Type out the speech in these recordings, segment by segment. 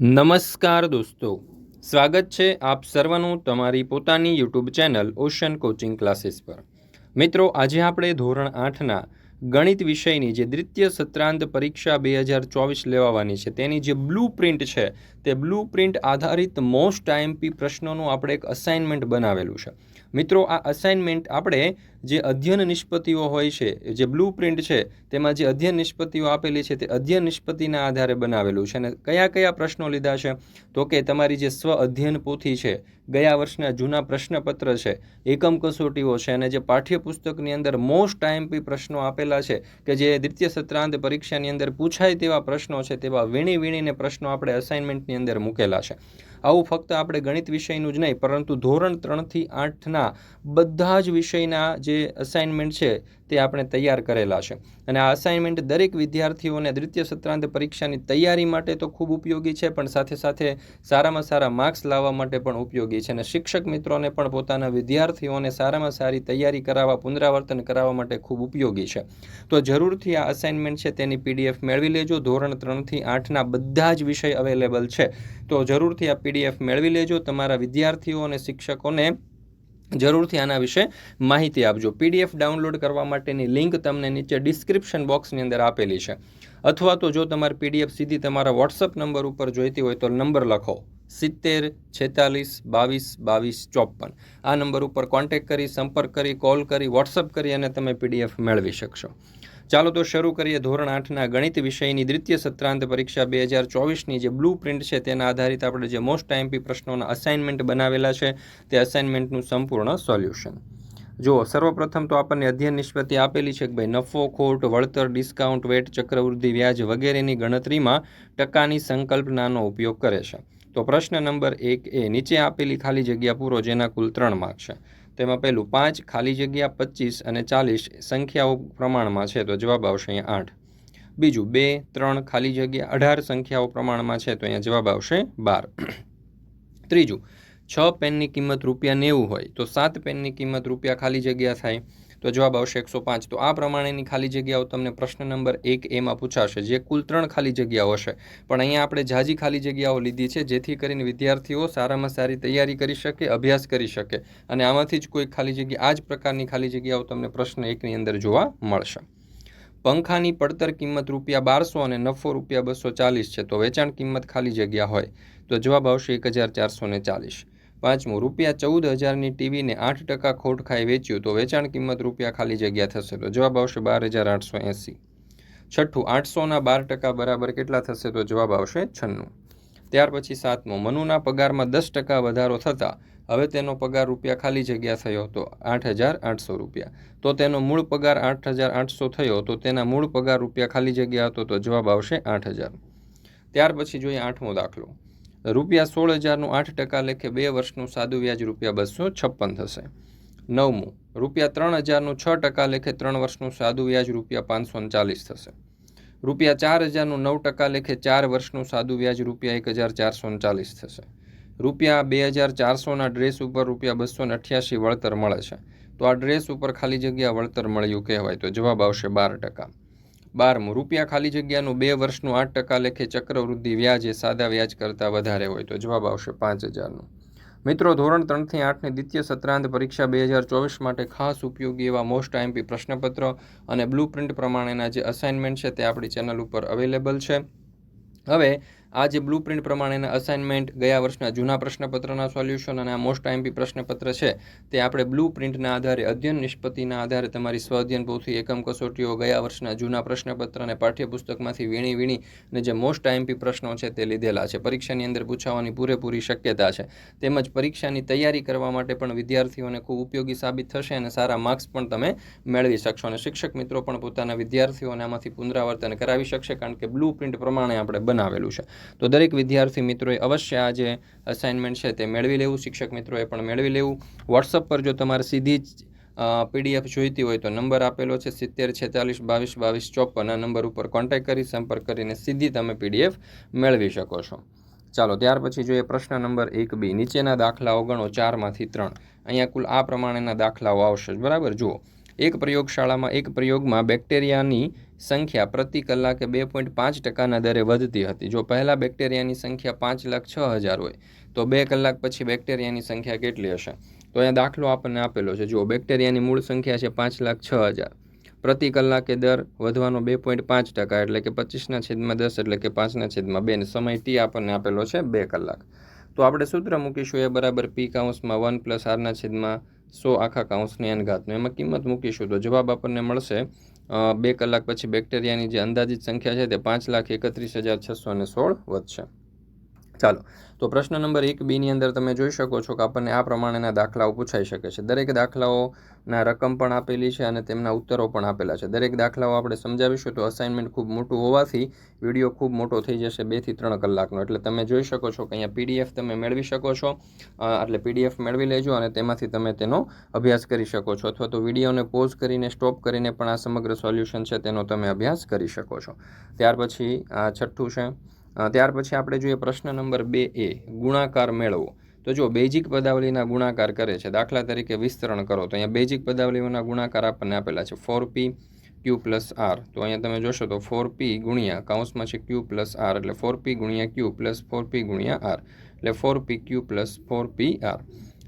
નમસ્કાર દોસ્તો. સ્વાગત છે આપ સર્વનું તમારી પોતાની YouTube channel ocean coaching classes પર. મિત્રો, આજે આપણે ધોરણ આઠના ગણિત વિષયની જે દ્વિતીય સત્રાંત પરીક્ષા બે હજાર ચોવીસ લેવાવાની છે, તેની જે બ્લુ પ્રિન્ટ છે, તે બ્લુ પ્રિન્ટ આધારિત મોસ્ટ આઈએમપી પ્રશ્નોનું આપણે એક અસાઇનમેન્ટ બનાવેલું છે. મિત્રો, આ અસાઇનમેન્ટ આપણે જે અધ્યયન નિષ્પત્તિઓ હોય છે, જે બ્લુ પ્રિન્ટ છે, તેમાં જે અધ્યયન નિષ્પત્તિઓ આપેલી છે, તે અધ્યયન નિષ્પત્તિના આધારે બનાવેલું છે અને કયા કયા પ્રશ્નો લીધા છે? તો કે તમારી જે સ્વ અધ્યયન પોથી છે, ગયા વર્ષના જૂના પ્રશ્નપત્ર છે, એકમ કસોટીઓ છે અને જે પાઠ્યપુસ્તકની અંદર મોસ્ટ આઈએમપી પ્રશ્નો આપેલા છે, કે જે દ્વિતીય સત્રાંત પરીક્ષાની અંદર પૂછાય તેવા પ્રશ્નો છે, તેવા વીણી વીણીને પ્રશ્નો આપણે અસાઇનમેન્ટની અંદર મૂકેલા છે. આવું ફક્ત આપણે ગણિત વિષયનું જ નહીં, પરંતુ ધોરણ ત્રણથી આઠના બધા જ વિષયના જે અસાઇનમેન્ટ છે તે આપણે તૈયાર કરેલા છે. અને આ અસાઇનમેન્ટ દરેક વિદ્યાર્થીઓને દ્વિતીય સત્રાંત પરીક્ષાની તૈયારી માટે તો ખૂબ ઉપયોગી છે, પણ સાથે સાથે સારામાં સારા માર્ક્સ લાવવા માટે પણ ઉપયોગી છે. અને શિક્ષક મિત્રોને પણ પોતાના વિદ્યાર્થીઓને સારામાં સારી તૈયારી કરાવવા, પુનરાવર્તન કરાવવા માટે ખૂબ ઉપયોગી છે. તો જરૂરથી આ અસાઇનમેન્ટ છે તેની પીડીએફ મેળવી લેજો. ધોરણ ત્રણથી આઠના બધા જ વિષય અવેલેબલ છે. તો જરૂરથી આ પીડીએફ મેળવી લેજો. તમારા વિદ્યાર્થીઓ અને શિક્ષકોને જરૂરથી આના વિશે માહિતી આપજો. પીડીએફ ડાઉનલોડ કરવા માટેની લિંક તમને નીચે ડિસ્ક્રિપ્શન બોક્સની અંદર આપેલી છે. અથવા તો જો તમારે પીડીએફ સીધી તમારા વોટ્સઅપ નંબર ઉપર જોઈતી હોય તો નંબર લખો. સિત્તેર, છેતાલીસ, બાવીસ બાવીસ, ચોપન. આ નંબર ઉપર કોન્ટેક કરી, સંપર્ક કરી કોલ કરી વોટ્સઅપ કરી અને તમે પીડીએફ મેળવી શકશો. ચાલો તો શરૂ કરીએ ધોરણ આઠના ગણિત વિષયની દ્વિતીય સત્રાંત પરીક્ષા બે હજાર ચોવીસની. જે બ્લુ પ્રિન્ટ છે તેના આધારિત આપણે જે મોસ્ટ આઈએમપી પ્રશ્નોના અસાઇનમેન્ટ બનાવેલા છે, તે અસાઇનમેન્ટનું સંપૂર્ણ સોલ્યુશન જુઓ, સર્વપ્રથમ તો આપણને અધ્યયન નિષ્પત્તિ આપેલી છે કે ભાઈ નફો, ખોટ, વળતર ડિસ્કાઉન્ટ વેટ, ચક્રવૃદ્ધિ, વ્યાજ વગેરેની ગણતરીમાં ટકાની સંકલ્પનાનો ઉપયોગ કરે છે. તો પ્રશ્ન નંબર એક એ, નીચે આપેલી ખાલી જગ્યા પૂરો જેના કુલ ત્રણ માર્ક છે. તેમાં પહેલું પાંચ, ખાલી જગ્યા પચીસ અને ચાલીસ સંખ્યાઓ પ્રમાણમાં છે, તો જવાબ આવશે અહીંયા આઠ. બીજું બે, ત્રણ, ખાલી જગ્યા અઢાર સંખ્યાઓ પ્રમાણમાં છે, તો અહીંયા જવાબ આવશે બાર. ત્રીજું, છ પેનની કિંમત રૂપિયા નેવું હોય, તો સાત પેનની કિંમત રૂપિયા ખાલી જગ્યા થાય. તો જવાબ આવશે એકસો પાંચ. તો આ પ્રમાણેની ખાલી જગ્યાઓ તમને પ્રશ્ન નંબર એક એમાં પૂછાશે, જે કુલ ત્રણ ખાલી જગ્યાઓ હશે. પણ અહીંયા આપણે જાજી ખાલી જગ્યાઓ લીધી છે, જેથી કરીને વિદ્યાર્થીઓ સારામાં સારી તૈયારી કરી શકે, અભ્યાસ કરી શકે. અને આમાંથી જ કોઈ ખાલી જગ્યા, આ જ પ્રકારની ખાલી જગ્યાઓ તમને પ્રશ્ન એકની અંદર જોવા મળશે. પંખાની પડતર કિંમત રૂપિયા બારસો અને નફો રૂપિયા બસો ચાલીસ છે, તો વેચાણ કિંમત ખાલી જગ્યા હોય. તો જવાબ આવશે એક હજાર ચારસો ચાલીસ. પાંચમું, રૂપિયા ચૌદ હજારની ટીવીને આઠ ટકા ખોટ ખાઈ વેચ્યું તો વેચાણ કિંમત રૂપિયા ખાલી જગ્યા થશે. તો જવાબ આવશે બાર હજાર આઠસો એંસી. છઠ્ઠું, આઠસોના બાર ટકા બરાબર કેટલા થશે? તો જવાબ આવશે છન્નું. ત્યાર પછી સાતમો, મનુના પગારમાં દસ ટકા વધારો થતાં હવે તેનો પગાર રૂપિયા ખાલી જગ્યા થયો તો આઠ હજાર આઠસો રૂપિયા. તો તેનો મૂળ પગાર આઠ હજાર આઠસો થયો તો તેના મૂળ પગાર રૂપિયા ખાલી જગ્યા હતો તો જવાબ આવશે આઠ હજાર. ત્યાર પછી જોઈએ આઠમો દાખલો. રૂપિયા સોળ હજારનું આઠ ટકા લેખે બે વર્ષનું સાદું વ્યાજ રૂપિયા બસો છપ્પન થશે. નવમું, રૂપિયા ત્રણ હજારનું છ ટકા લેખે ત્રણ વર્ષનું સાદું વ્યાજ રૂપિયા પાંચસો ચાલીસ થશે. રૂપિયા ચાર હજારનું નવ ટકા લેખે ચાર વર્ષનું સાદું વ્યાજ રૂપિયા એક હજાર ચારસો ચાલીસ થશે. રૂપિયા બે હજાર ચારસોના ડ્રેસ ઉપર રૂપિયા બસો અઠ્યાસી વળતર મળે છે. તો આ ડ્રેસ ઉપર ખાલી જગ્યા વળતર મળ્યું કહેવાય તો જવાબ આવશે બાર ટકા. બારમું. રૂપિયા ખાલી જગ્યાનું બે વર્ષનું આઠ ટકા લેખે ચક્રવૃદ્ધિ વ્યાજ એ સાદા વ્યાજ કરતાં વધારે હોય તો જવાબ આવશે પાંચ હજારનું. મિત્રો, ધોરણ ત્રણથી આઠની દ્વિતીય સત્રાંત પરીક્ષા બે હજાર ચોવીસ માટે ખાસ ઉપયોગી એવા મોસ્ટ આઈએમપી પ્રશ્નપત્ર અને બ્લુ પ્રિન્ટ પ્રમાણેના જે અસાઇનમેન્ટ છે તે આપણી ચેનલ ઉપર અવેલેબલ છે. હવે આ જે બ્લુ પ્રિન્ટ પ્રમાણેના અસાઇનમેન્ટ ગયા વર્ષના જૂના પ્રશ્નપત્રના સોલ્યુશન અને આ મોસ્ટ આઈએમપી પ્રશ્નપત્ર છે, તે આપણે બ્લુ પ્રિન્ટના આધારે, અધ્યયન નિષ્પત્તિના આધારે તમારી સ્વ અધ્યયન પોથી એકમ કસોટીઓ ગયા વર્ષના જૂના પ્રશ્નપત્ર અને પાઠ્યપુસ્તકમાંથી વીણી વીણી અને જે મોસ્ટ આઈએમપી પ્રશ્નો છે તે લીધેલા છે. પરીક્ષાની અંદર પૂછાવાની પૂરેપૂરી શક્યતા છે. તેમજ પરીક્ષાની તૈયારી કરવા માટે પણ વિદ્યાર્થીઓને ખૂબ ઉપયોગી સાબિત થશે અને સારા માર્ક્સ પણ તમે મેળવી શકશો. અને શિક્ષક મિત્રો પણ પોતાના વિદ્યાર્થીઓને આમાંથી પુનરાવર્તન કરાવી શકશે, કારણ કે બ્લુ પ્રિન્ટ પ્રમાણે આપણે બનાવેલું છે. તો દરેક વિદ્યાર્થી મિત્રોએ અવશ્ય આ જે અસાઇનમેન્ટ છે તે મેળવી લેવું, શિક્ષક મિત્રોએ પણ મેળવી લેવું. વોટ્સઅપ પર જો તમારે સીધી જ પીડીએફ જોઈતી હોય તો નંબર આપેલો છે સિત્તેર છેતાલીસ બાવીસ બાવીસ ચોપન. આ નંબર ઉપર કોન્ટેક્ટ કરી, સંપર્ક કરીને સીધી તમે પીડીએફ મેળવી શકો છો. ચાલો, ત્યાર પછી જોઈએ પ્રશ્ન નંબર એક બી. નીચેના દાખલાઓ ગણો ચારમાંથી ત્રણ. અહીંયા કુલ આ પ્રમાણેના દાખલાઓ આવશે. બરાબર? જુઓ. એક પ્રયોગશાળામાં એક પ્રયોગમાં બેક્ટેરિયાની સંખ્યા પ્રતિ કલાકે બે પોઈન્ટ પાંચ ટકાના દરે વધતી હતી. જો પહેલાં બેક્ટેરિયાની સંખ્યા પાંચ લાખ છ હજાર હોય, તો બે કલાક પછી બેક્ટેરિયાની સંખ્યા કેટલી હશે? તો અહીંયા દાખલો આપણને આપેલો છે. જુઓ, બેક્ટેરિયાની મૂળ સંખ્યા છે પાંચ લાખ છ હજાર. પ્રતિ કલાકે દર વધવાનો બે પોઈન્ટ પાંચ ટકા એટલે કે પચીસના છેદમાં દસ એટલે કે પાંચના છેદમાં બે. સમય ટી આપણને આપેલો છે બે કલાક. તો આપણે સૂત્ર મૂકીશું. એ બરાબર પી કાઉન્સમાં વન પ્લસ આરના છેદમાં સો આખા કાઉન્સની એન ઘાતનું. એમાં કિંમત મૂકીશું તો જવાબ આપણને મળશે બે કલાક પછી બેક્ટેરિયાની જે અંદાજિત સંખ્યા છે તે પાંચ લાખ એકત્રીસ હજાર છસો ને સોળ વધશે. ચાલો. તો પ્રશ્ન નંબર એક બીની અંદર તમે જોઈ શકો છો કે આપણને આ પ્રમાણેના દાખલાઓ પૂછાઈ શકે છે. દરેક દાખલાઓના રકમ પણ આપેલી છે અને તેમના ઉત્તરો પણ આપેલા છે. દરેક દાખલાઓ આપણે સમજાવીશું તો અસાઇનમેન્ટ ખૂબ મોટું હોવાથી વીડિયો ખૂબ મોટો થઈ જશે બેથી ત્રણ કલાકનો. એટલે તમે જોઈ શકો છો કે અહીંયા પીડીએફ તમે મેળવી શકો છો. એટલે પીડીએફ મેળવી લેજો અને તેમાંથી તમે તેનો અભ્યાસ કરી શકો છો. અથવા તો વિડીયોને પોઝ કરીને સ્ટોપ કરીને પણ આ સમગ્ર સોલ્યુશન છે તેનો તમે અભ્યાસ કરી શકો છો. ત્યાર પછી આ છઠ્ઠું છે. ત્યાર પછી આપણે જોઈએ પ્રશ્ન નંબર બે એ, ગુણાકાર મેળવો. તો જો બેઝિક પદાવલીના ગુણાકાર કરે છે. દાખલા તરીકે વિસ્તરણ કરો. તો અહીંયા બેઝિક પદાવલીઓના ગુણાકાર આપણને આપેલા છે. Four P, Q plus R. તો અહીંયા તમે જોશો તો ફોર પી ગુણ્યા કાઉન્સમાં છે ક્યુ પ્લસ આર. એટલે ફોર પી ગુણ્યા ક્યુ પ્લસ ફોર પી ગુણ્યા આર. એટલે four P Q plus four P R.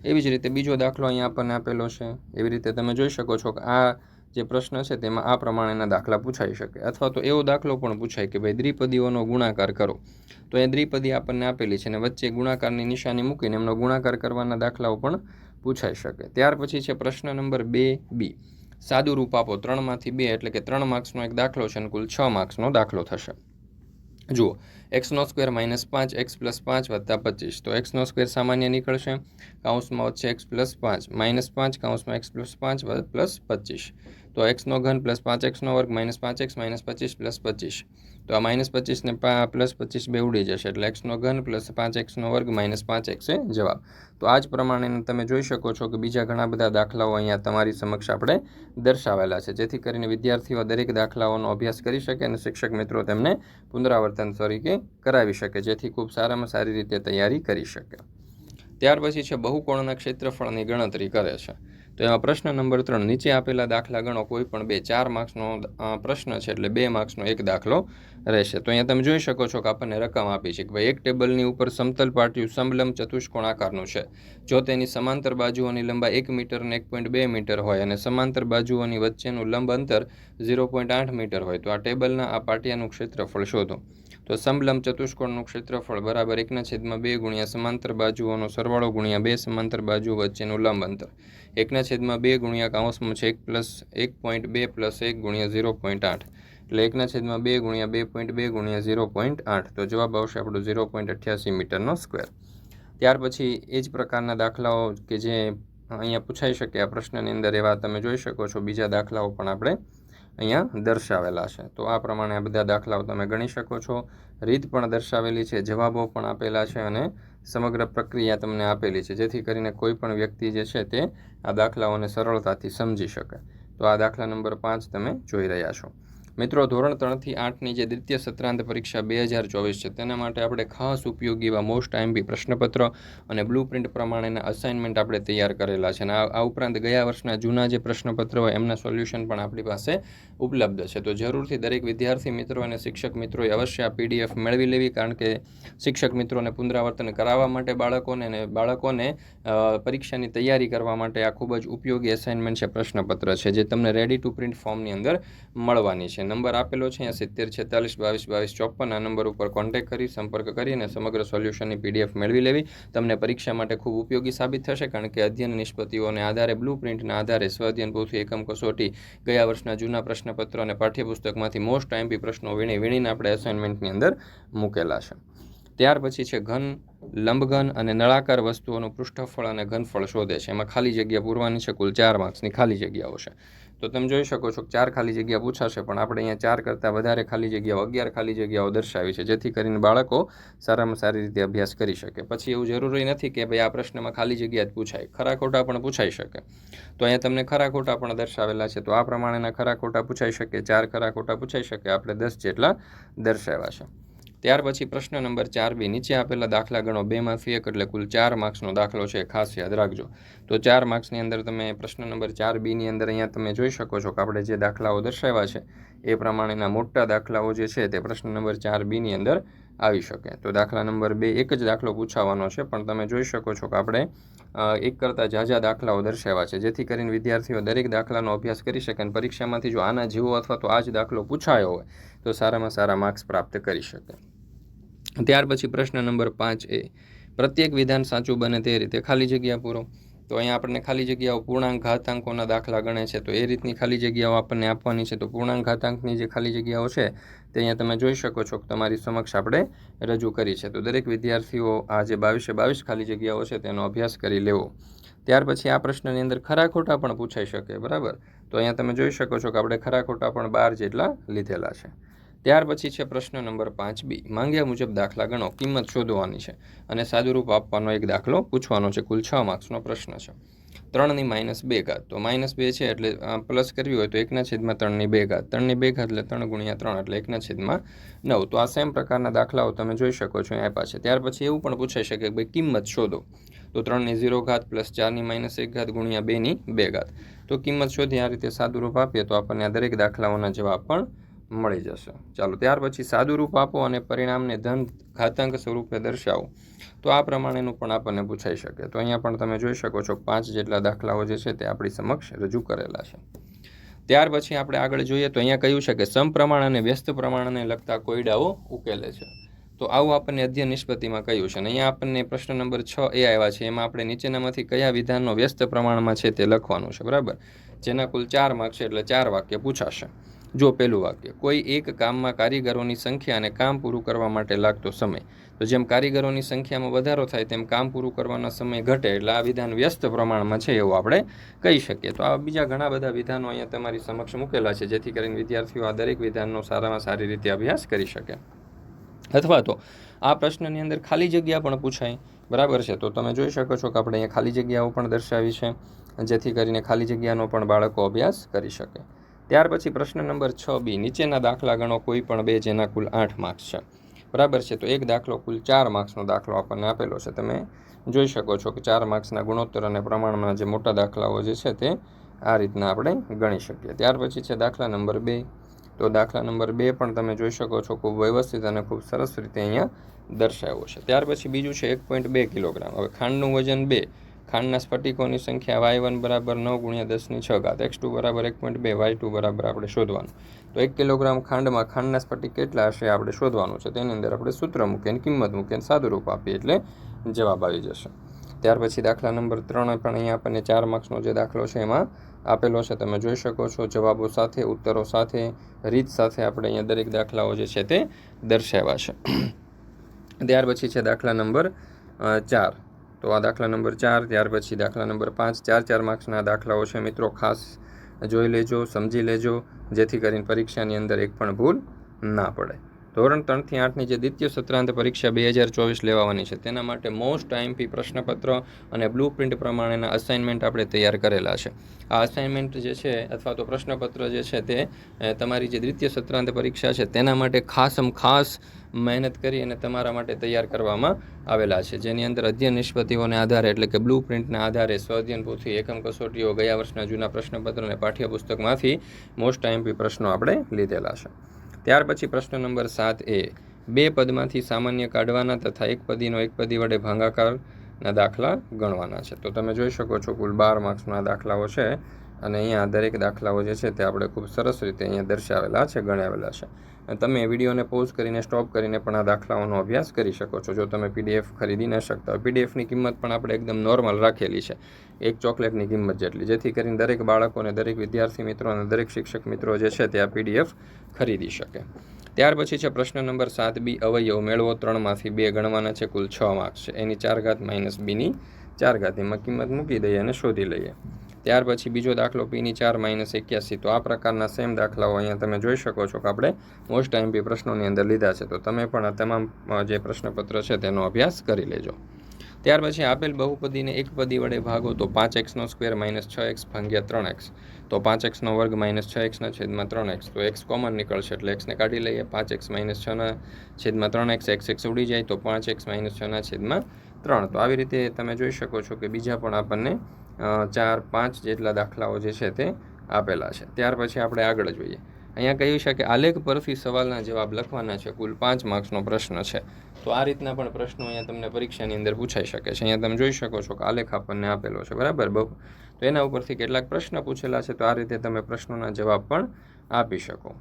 એવી જ રીતે બીજો દાખલો અહીંયા આપણને આપેલો છે. એવી રીતે તમે જોઈ શકો છો કે આ જે પ્રશ્ન છે તેમાં આ પ્રમાણેના દાખલા પૂછાઈ શકે. અથવા તો એવો દાખલો પણ પૂછાય કે ભાઈ દ્વિપદીઓનો ગુણાકાર કરો. તો એ દ્વિપદી આપણને આપેલી છે અને વચ્ચે ગુણાકારની નિશાની મૂકીને એમનો ગુણાકાર કરવાના દાખલાઓ પણ પૂછાઈ શકે. ત્યાર પછી છે પ્રશ્ન નંબર બે બી. સાદું રૂપ આપો ત્રણમાંથી બે એટલે કે ત્રણ માર્ક્સનો એક દાખલો છે અને કુલ છ માર્ક્સનો દાખલો થશે. જુઓ. એક્સનો સ્ક્વેર માઇનસ પાંચ, એક્સ પ્લસ પાંચ વત્તા પચીસ. તો એક્સનો સ્ક્વેર સામાન્ય નીકળશે. કાઉન્સમાં વધશે એક્સ પ્લસ પાંચ, માઇનસ પાંચ, કાઉન્સમાં એક્સ પ્લસ પાંચ પ્લસ પચીસ. તો એક્સનો ઘન પ્લસ પાંચ એક્સનો વર્ગ, માઇનસ પાંચ એક્સ, માઇનસ પચીસ પ્લસ પચીસ. તો આ માઇનસ પચીસને પ્લસ પચીસ બે ઉડી જશે, એટલે એક્સનો ઘન પ્લસ પાંચ એક્સનો વર્ગ, માઇનસ પાંચ એક્સ એ જવાબ. તો આ જ પ્રમાણે તમે જોઈ શકો છો કે બીજા ઘણા બધા દાખલાઓ અહીંયા તમારી સમક્ષ આપણે દર્શાવેલા છે. જેથી કરીને વિદ્યાર્થીઓ દરેક દાખલાઓનો અભ્યાસ કરી શકે અને શિક્ષક મિત્રો તેમને પુનરાવર્તન તરીકે કરાવી શકે, જેથી ખૂબ સારામાં સારી રીતે તૈયારી કરી શકે. ત્યાર પછી છે, બહુકોણના ક્ષેત્રફળની ગણતરી કરે છે. તો એમાં પ્રશ્ન નંબર ત્રણ, નીચે આપેલા દાખલા ગણો, કોઈ પણ બે, ચાર માર્ક્સનો પ્રશ્ન છે, એટલે બે માર્ક્સનો એક દાખલો રહેશે. તો અહીંયા તમે જોઈ શકો છો કે આપણને રકમ આપી છે કે ભાઈ, એક ટેબલની ઉપર સમતલ પાટિયું, સમલંબ ચતુષ્કોણ આકારનું છે. જો તેની સમાંતર બાજુઓની લંબાઈ એક મીટર અને એક પોઈન્ટ બે મીટર હોય અને સમાંતર બાજુઓની વચ્ચેનું લંબ અંતર ઝીરો પોઈન્ટ આઠ મીટર હોય, તો આ ટેબલના આ પાટિયાનું ક્ષેત્રફળ શોધો. તો સમલંબ ચતુષ્કોણનું ક્ષેત્રફળ બરાબર એકના છેદમાં બે ગુણ્યા સમાંતર બાજુઓનો સરવાળો ગુણ્યા બે સમાંતર બાજુ વચ્ચેનું લંબ અંતર. એકના છેદમાં બે ગુણ્યા કાઉસમાં છે એક પ્લસ એક પોઈન્ટ બે પ્લસ એક ગુણ્યા ઝીરો પોઈન્ટ આઠ. એટલે એકના છેદમાં બે ગુણ્યા બે પોઈન્ટ બે ગુણ્યા ઝીરો પોઈન્ટ આઠ. તો જવાબ આવશે આપણો ઝીરો પોઈન્ટ અઠ્યાસી મીટરનો સ્ક્વેર. ત્યાર પછી એ જ પ્રકારના દાખલાઓ કે જે અહીંયા પૂછાઈ શકે આ પ્રશ્નની અંદર એવા તમે જોઈ શકો છો. બીજા દાખલાઓ પણ આપણે અહીંયા દર્શાવેલા છે. તો આ પ્રમાણે આ બધા દાખલાઓ તમે ગણી શકો છો. રીત પણ દર્શાવેલી છે, જવાબો પણ આપેલા છે અને સમગ્ર પ્રક્રિયા તમને આપેલી છે. જેથી કરીને કોઈ પણ વ્યક્તિ જે છે તે આ દાખલાઓને સરળતાથી સમજી શકે. તો આ દાખલા નંબર પાંચ તમે જોઈ રહ્યા છો. મિત્રો, ધોરણ ત્રણથી આઠની જે દ્વિતીય સત્રાંત પરીક્ષા બે હજાર ચોવીસ છે, તેના માટે આપણે ખાસ ઉપયોગી એવા મોસ્ટ આઈએમપી પ્રશ્નપત્ર અને બ્લુ પ્રિન્ટ પ્રમાણેના અસાઇનમેન્ટ આપણે તૈયાર કરેલા છે. અને આ ઉપરાંત ગયા વર્ષના જૂના જે પ્રશ્નપત્ર હોય, એમના સોલ્યુશન પણ આપણી પાસે ઉપલબ્ધ છે. તો જરૂરથી દરેક વિદ્યાર્થી મિત્રો અને શિક્ષક મિત્રોએ અવશ્ય આ પીડીએફ મેળવી લેવી, કારણ કે શિક્ષક મિત્રોને પુનરાવર્તન કરાવવા માટે બાળકોને અને બાળકોને પરીક્ષાની તૈયારી કરવા માટે આ ખૂબ જ ઉપયોગી અસાઇનમેન્ટ છે, પ્રશ્નપત્ર છે, જે તમને રેડી ટુ પ્રિન્ટ ફોર્મની અંદર મળવાની છે. નંબર આપેલો છે, અહીંયા સિત્તેર, છેતાલીસ, બાવીસ બાવીસ, ચોપન, આ નંબર ઉપર કોન્ટેક્ટ કરી, સંપર્ક કરી અને સમગ્ર સોલ્યુશનની પીડીએફ મેળવી લેવી. તમને પરીક્ષા માટે ખૂબ ઉપયોગી સાબિત થશે, કારણ કે અધ્યયન નિષ્પત્તિઓને આધારે બ્લુ પ્રિન્ટના આધારે સ્વઅધ્યયન પોથી એકમ કસોટી, ગયા વર્ષના જૂના પ્રશ્નપત્રો અને પાઠ્યપુસ્તકમાંથી મોસ્ટ આઈએમપી પ્રશ્નો વીણી, વીણીને આપણે અસાઇનમેન્ટની અંદર મૂકેલા છે. ત્યાર પછી છે, ઘન, લંબઘન અને નળાકાર વસ્તુઓનું પૃષ્ઠફળ અને ઘનફળ શોધે છે. એમાં ખાલી જગ્યા પૂરવાની છે, કુલ ચાર માર્ક્સની ખાલી જગ્યાઓ છે. તો તમે જોઈ શકો છો કે ચાર ખાલી જગ્યા પૂછાશે, પણ આપણે અહીંયા ચાર કરતાં વધારે ખાલી જગ્યાઓ, અગિયાર ખાલી જગ્યાઓ દર્શાવી છે, જેથી કરીને બાળકો સારામાં સારી રીતે અભ્યાસ કરી શકે. પછી એવું જરૂરી નથી કે ભાઈ આ પ્રશ્નમાં ખાલી જગ્યા જ પૂછાય, ખરા ખોટા પણ પૂછાઈ શકે. તો અહીંયા તમને ખરા ખોટા પણ દર્શાવેલા છે, તો આ પ્રમાણેના ખરા ખોટા પૂછાઈ શકે, ચાર ખરા ખોટા પૂછાઈ શકે, આપણે દસ જેટલા દર્શાવ્યા છે. ત્યાર પછી પ્રશ્ન નંબર ચાર બી, નીચે આપેલા દાખલા ગણો બેમાંથી એક એટલે કુલ ચાર માર્ક્સનો દાખલો છે, ખાસ યાદ રાખજો. તો ચાર માર્ક્સની અંદર તમે પ્રશ્ન નંબર ચાર બીની અંદર અહીંયા તમે જોઈ શકો છો કે આપણે જે દાખલાઓ દર્શાવ્યા છે, એ પ્રમાણેના મોટા દાખલાઓ જે છે તે પ્રશ્ન નંબર ચાર બીની અંદર આવી શકે. તો દાખલા નંબર બે એક જ દાખલો પૂછાવાનો છે, પણ તમે જોઈ શકો છો કે આપણે એક કરતાં ઝાઝા દાખલાઓ દર્શાવ્યા છે. જેથી કરીને વિદ્યાર્થીઓ દરેક દાખલાનો અભ્યાસ કરી શકે અને પરીક્ષામાંથી જો આના જેવો અથવા તો આ જ દાખલો પૂછાયો હોય, તો સારામાં સારા માર્ક્સ પ્રાપ્ત કરી શકે. ત્યાર પછી પ્રશ્ન નંબર પાંચ એ, પ્રત્યેક વિધાન સાચું બને તે રીતે ખાલી જગ્યા પૂરો? તો અહીંયા આપણને ખાલી જગ્યાઓ પૂર્ણાંક ઘાતાંકોના દાખલા ગણે છે. તો એ રીતની ખાલી જગ્યાઓ આપણને આપવાની છે. તો પૂર્ણાંક ઘાતાંકની જે ખાલી જગ્યાઓ છે, તે અહીંયા તમે જોઈ શકો છો કે તમારી સમક્ષ આપણે રજૂ કરી છે. તો દરેક વિદ્યાર્થીઓ આ જે બાવીસે બાવીસ ખાલી જગ્યાઓ છે, તેનો અભ્યાસ કરી લેવો. ત્યાર પછી આ પ્રશ્નની અંદર ખરા ખોટા પણ પૂછાઈ શકે, બરાબર? તો અહીંયા તમે જોઈ શકો છો કે આપણે ખરા ખોટા પણ બાર જેટલા લીધેલા છે. ત્યાર પછી છે પ્રશ્ન નંબર પાંચ બી. માંગ્યા મુજબ દાખલા ગણો. કિંમત શોધવાની છે અને સાદુરૂપ આપવાનો એક દાખલો પૂછવાનો છે. કુલ છ માર્ક્સનો પ્રશ્ન છે. ત્રણની માઇનસ બે ઘાત. તો માઇનસ બે છે એટલે પ્લસ કરવી હોય તો એકના છેદમાં ત્રણની બે ઘાત. ત્રણની બે ઘાત એટલે ત્રણ ગુણ્યા ત્રણ એટલે એકના છેદમાં નવ. તો આ સેમ પ્રકારના દાખલાઓ તમે જોઈ શકો છો આપ્યા છે. ત્યાર પછી એવું પણ પૂછાઈ શકે કે ભાઈ કિંમત શોધો. તો ત્રણની ઝીરો ઘાત પ્લસ ચારની માઇનસ એક ઘાત ગુણ્યા બેની બે ઘાત. તો કિંમત શોધી આ રીતે સાદુરૂપ આપીએ તો આપણને આ દરેક દાખલાઓના જવાબ પણ મળી જશે. ચાલો, ત્યાર પછી સાદું રૂપ આપો અને પરિણામને ધન ઘાતાંક સ્વરૂપે દર્શાવો. તો આ પ્રમાણેનું પણ આપણને પૂછાઈ શકે. તો અહીંયા પણ તમે જોઈ શકો છો, પાંચ જેટલા દાખલાઓ જે છે તે આપણી સમક્ષ રજૂ કરેલા છે. ત્યાર પછી આપણે આગળ જોઈએ તો અહીંયા કહ્યું છે કે સમપ્રમાણ અને વ્યસ્ત પ્રમાણને લગતા કોયડાઓ ઉકેલે છે. તો આવું આપણને અધ્યયન નિષ્પત્તિમાં કહ્યું છે. અને અહીંયા આપણને પ્રશ્ન નંબર છ એ આવ્યા છે. એમાં આપણે નીચેનામાંથી કયા વિધાનનો વ્યસ્ત પ્રમાણમાં છે તે લખવાનું છે. બરાબર? જેના કુલ ચાર માર્ક છે એટલે ચાર વાક્ય પૂછાશે. જો પહેલું વાક્ય, કોઈ એક કામમાં કારીગરોની સંખ્યા અને કામ પૂરું કરવા માટે લાગતો સમય. તો જેમ કારીગરોની સંખ્યામાં વધારો થાય, તેમ કામ પૂરું કરવાના સમય ઘટે, એટલે આ વિધાન વ્યસ્ત પ્રમાણમાં છે એવું આપણે કહી શકીએ. તો આ બીજા ઘણા બધા વિધાનો અહીંયા તમારી સમક્ષ મૂકેલા છે, જેથી કરીને વિદ્યાર્થીઓ આ દરેક વિધાનનો સારામાં સારી રીતે અભ્યાસ કરી શકે. અથવા તો આ પ્રશ્નની અંદર ખાલી જગ્યા પણ પૂછાય. બરાબર છે? તો તમે જોઈ શકો છો કે આપણે અહીંયા ખાલી જગ્યાઓ પણ દર્શાવી છે, જેથી કરીને ખાલી જગ્યાનો પણ બાળકો અભ્યાસ કરી શકે. ત્યાર પછી પ્રશ્ન નંબર છ બી, નીચેના દાખલા ગણો કોઈ પણ બે જેના કુલ આઠ માર્ક્સ છે. બરાબર છે, તો એક દાખલો કુલ ચાર માર્ક્સનો દાખલો આપણને આપેલો છે. તમે જોઈ શકો છો કે ચાર માર્ક્સના ગુણોત્તર અને પ્રમાણમાં જે મોટા દાખલાઓ જે છે તે આ રીતના આપણે ગણી શકીએ. ત્યાર પછી છે દાખલા નંબર બે. તો દાખલા નંબર બે પણ તમે જોઈ શકો છો ખૂબ વ્યવસ્થિત અને ખૂબ સરસ રીતે અહીંયા દર્શાવ્યો છે. ત્યાર પછી બીજું છે એક પોઈન્ટ બે કિલોગ્રામ. હવે ખાંડનું વજન બે. ખાંડના સ્ફટિકોની સંખ્યા વાય વન બરાબર નવ ગુણ્યા દસની છ ઘાત. એક્સ ટુ બરાબર એક પોઈન્ટ બે, વાય ટુ બરાબર આપણે શોધવાનું. તો એક કિલોગ્રામ ખાંડમાં ખાંડના સ્ફટિક કેટલા હશે આપણે શોધવાનું છે. તેની અંદર આપણે સૂત્ર મૂકીને કિંમત મૂકીને સાદું રૂપ આપીએ એટલે જવાબ આવી જશે. ત્યાર પછી દાખલા નંબર ત્રણ પણ અહીંયા આપણને ચાર માર્ક્સનો જે દાખલો છે એમાં આપેલો છે. તમે જોઈ શકો છો જવાબો સાથે, ઉત્તરો સાથે, રીત સાથે આપણે અહીંયા દરેક દાખલાઓ જે છે તે દર્શાવ્યા છે. ત્યાર પછી છે દાખલા નંબર ચાર. તો આ દાખલા નંબર ચાર, ત્યાર પછી દાખલા નંબર પાંચ, ચાર ચાર માર્ક્સના દાખલાઓ છે. મિત્રો, ખાસ જોઈ લેજો, સમજી લેજો, જેથી કરીને પરીક્ષાની અંદર એક પણ ભૂલ ના પડે. ધોરણ ત્રણથી આઠની જે દ્વિતીય સત્રાંત પરીક્ષા બે હજાર ચોવીસ લેવાની છે, તેના માટે મોસ્ટ ટાઈમપી પ્રશ્નપત્ર અને બ્લુ પ્રિન્ટ પ્રમાણેના અસાઇનમેન્ટ આપણે તૈયાર કરેલા છે. આ અસાઇનમેન્ટ જે છે અથવા તો પ્રશ્નપત્ર જે છે તે તમારી જે દ્વિતીય સત્રાંત પરીક્ષા છે, તેના માટે ખાસમ ખાસ મહેનત કરી અને તમારા માટે તૈયાર કરવામાં આવેલા છે. જેની અંદર અધ્યયન નિષ્પતિઓને આધારે એટલે કે બ્લુ પ્રિન્ટના આધારે સ્વઅધ્યયન પોથી એકમ કસોટીઓ, ગયા વર્ષના જૂના પ્રશ્નપત્ર અને પાઠ્યપુસ્તકમાંથી મોસ્ટ આઈએમપી પ્રશ્નો આપણે લીધેલા છે. ત્યાર પછી પ્રશ્ન નંબર સાત એ, બે પદમાંથી સામાન્ય કાઢવાના તથા એક પદીનો એક પદી વડે ભાંગાકારના દાખલા ગણવાના છે. તો તમે જોઈ શકો છો કુલ બાર માર્ક્સના દાખલાઓ છે. અને અહીંયા દરેક દાખલાઓ જે છે તે આપણે ખૂબ સરસ રીતે અહીંયા દર્શાવેલા છે, ગણાવેલા છે. તમે વિડીયોને પોઝ કરીને સ્ટોપ કરીને પણ આ દાખલાઓનો અભ્યાસ કરી શકો છો. જો તમે પીડીએફ ખરીદી ન શકતા હોય પીડીએફની કિંમત પણ આપણે એકદમ નોર્મલ રાખેલી છે. એક ચોકલેટની કિંમત જેટલી. જેથી કરીને દરેક બાળકોને, દરેક વિદ્યાર્થી મિત્રો અને દરેક શિક્ષક મિત્રો જે છે તે આ પીડીએફ ખરીદી શકે. ત્યાર પછી છે પ્રશ્ન નંબર સાત બી, અવયવ મેળવો ત્રણમાંથી બે ગણવાના છે, કુલ છ માર્ક્સ છે. એની ચાર ઘાત માઇનસ બીની ચાર ઘાત. એમાં કિંમત મૂકી દઈએ અને શોધી લઈએ. ત્યાર પછી બીજો દાખલો પીની ચાર માઇનસ એક્યાસી. તો આ પ્રકારના સેમ દાખલાઓ અહીંયા તમે જોઈ શકો છો કે આપણે મોસ્ટ આઈએમપી પ્રશ્નોની અંદર લીધા છે. તો તમે પણ આ તમામ જે પ્રશ્નપત્ર છે તેનો અભ્યાસ કરી લેજો. ત્યાર પછી આપેલ બહુપદીને એક પદી વડે ભાગો તો પાંચ એક્સનો સ્ક્વેર માઇનસ છ એક્સ ભાગ્યા ત્રણ એક્સ. તો પાંચ એક્સનો વર્ગ માઇનસ છ એક્સના છેદમાં ત્રણ એક્સ. તો એક્સ કોમન નીકળશે એટલે એક્સને કાઢી લઈએ. પાંચ એક્સ માઇનસ છના છેદમાં ત્રણ એક્સ. એક્સ એક્સ ઉડી જાય તો પાંચ એક્સ માઇનસ છના છેદમાં ત્રણ. તો આવી રીતે તમે જોઈ શકો છો કે બીજા પણ આપણને ચાર, પાંચ જેટલા દાખલાઓ જે છે તે આપેલા છે. ત્યાર પછી આપણે આગળ જોઈએ. અહીંયા કહ્યું છે કે આલેખ પરથી સવાલના જવાબ લખવાના છે. કુલ પાંચ માર્ક્સનો પ્રશ્ન છે. તો આ રીતના પણ પ્રશ્નો અહીંયા તમને પરીક્ષાની અંદર પૂછાઈ શકે છે. અહીંયા તમે જોઈ શકો છો કે આલેખ આપણને આપેલો છે. બરાબર? બહુ. તો એના ઉપરથી કેટલાક પ્રશ્ન પૂછેલા છે. તો આ રીતે તમે પ્રશ્નોના જવાબ પણ આપી શકો.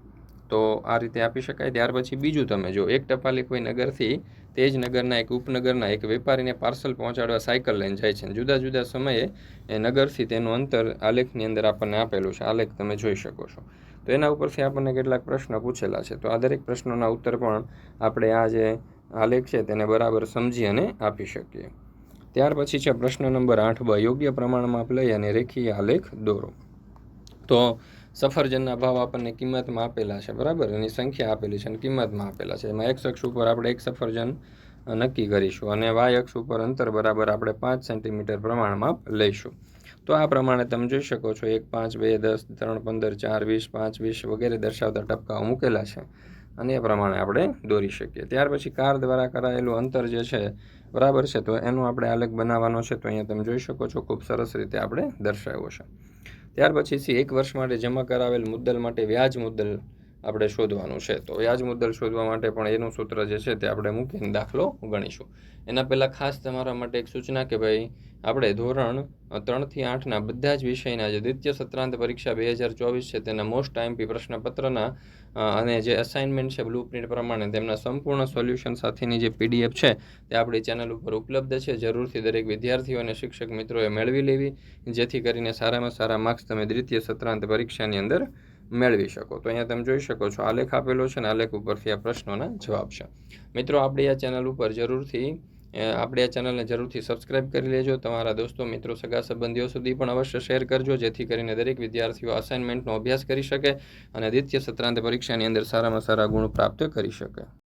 તો આ રીતે આપી શકાય. ત્યાર પછી બીજું તમે જો, એક ટપાલી કોઈ નગરથી, તે જ નગરના એક ઉપનગરના એક વેપારીને પાર્સલ પહોંચાડવા સાયકલ લઈને જાય છે. જુદા જુદા સમયે એ નગરથી તેનું અંતર આલેખની અંદર આપણને આપેલું છે. આલેખ તમે જોઈ શકો છો. તો એના ઉપરથી આપણને કેટલાક પ્રશ્ન પૂછેલા છે. તો આ દરેક પ્રશ્નોના ઉત્તર પણ આપણે આ જે આલેખ છે તેને બરાબર સમજી અને આપી શકીએ. ત્યાર પછી છે પ્રશ્ન નંબર આઠ. બ, યોગ્ય પ્રમાણમાં આપ લઈ અને રેખીય આલેખ દોરો. તો સફરજનના ભાવ આપણને કિંમતમાં આપેલા છે, બરાબર? એની સંખ્યા આપેલી છે અને કિંમતમાં આપેલા છે. એમાં એક્સ અક્ષ ઉપર આપણે એક સફરજન નક્કી કરીશું અને વાય અક્ષ ઉપર અંતર બરાબર આપણે પાંચ સેન્ટીમીટર પ્રમાણમાં લઈશું. તો આ પ્રમાણે તમે જોઈ શકો છો, એક, પાંચ, બે, દસ, ત્રણ, પંદર, ચાર, વીસ, પાંચ, વીસ વગેરે દર્શાવતા ટપકાઓ મૂકેલા છે અને એ પ્રમાણે આપણે દોરી શકીએ. ત્યાર પછી કાર દ્વારા કરાયેલું અંતર જે છે, બરાબર છે? તો એનો આપણે આલેખ બનાવવાનો છે. તો અહીંયા તમે જોઈ શકો છો, ખૂબ સરસ રીતે આપણે દર્શાવ્યો છે. ત્યાર પછીથી એક વર્ષ માટે જમા કરાવેલ મુદ્દલ માટે વ્યાજ મુદ્દલ આપણે શોધવાનું છે. તો વ્યાજ મુદ્દલ શોધવા માટે પણ એનું સૂત્ર જે છે તે આપણે મૂકીને દાખલો ગણીશું. એના પહેલાં ખાસ તમારા માટે એક સૂચના કે ભાઈ, આપણે ધોરણ ત્રણથી આઠના બધા જ વિષયના જે દ્વિતીય સત્રાંત પરીક્ષા બે હજાર ચોવીસ છે તેના મોસ્ટ આઈમપી પ્રશ્નપત્રના અને જે અસાઇનમેન્ટ છે બ્લુ પ્રિન્ટ પ્રમાણે તેમના સંપૂર્ણ સોલ્યુશન સાથેની જે પીડીએફ છે, તે આપણી ચેનલ ઉપર ઉપલબ્ધ છે. જરૂરથી દરેક વિદ્યાર્થીઓ અને શિક્ષક મિત્રોએ મેળવી લેવી, જેથી કરીને સારામાં સારા માર્ક્સ તમે દ્વિતીય, સત્રાંત પરીક્ષાની અંદર મેળવી શકો. તો અહીંયા તમે જોઈ શકો છો આલેખ આપેલો છે ને આલેખ ઉપરથી આ પ્રશ્નોના જવાબ છે. મિત્રો, આપણી આ ચેનલ ઉપર જરૂરથી આપણી આ ચેનલને જરૂરથી સબસ્ક્રાઇબ કરી લેજો. તમારા દોસ્તો, મિત્રો, સગા સંબંધીઓ સુધી પણ અવશ્ય શેર કરજો, જેથી કરીને દરેક વિદ્યાર્થીઓ અસાઇનમેન્ટનો અભ્યાસ કરી શકે અને દ્વિતીય સત્રાંત પરીક્ષાની અંદર સારામાં સારા ગુણ પ્રાપ્ત કરી શકે.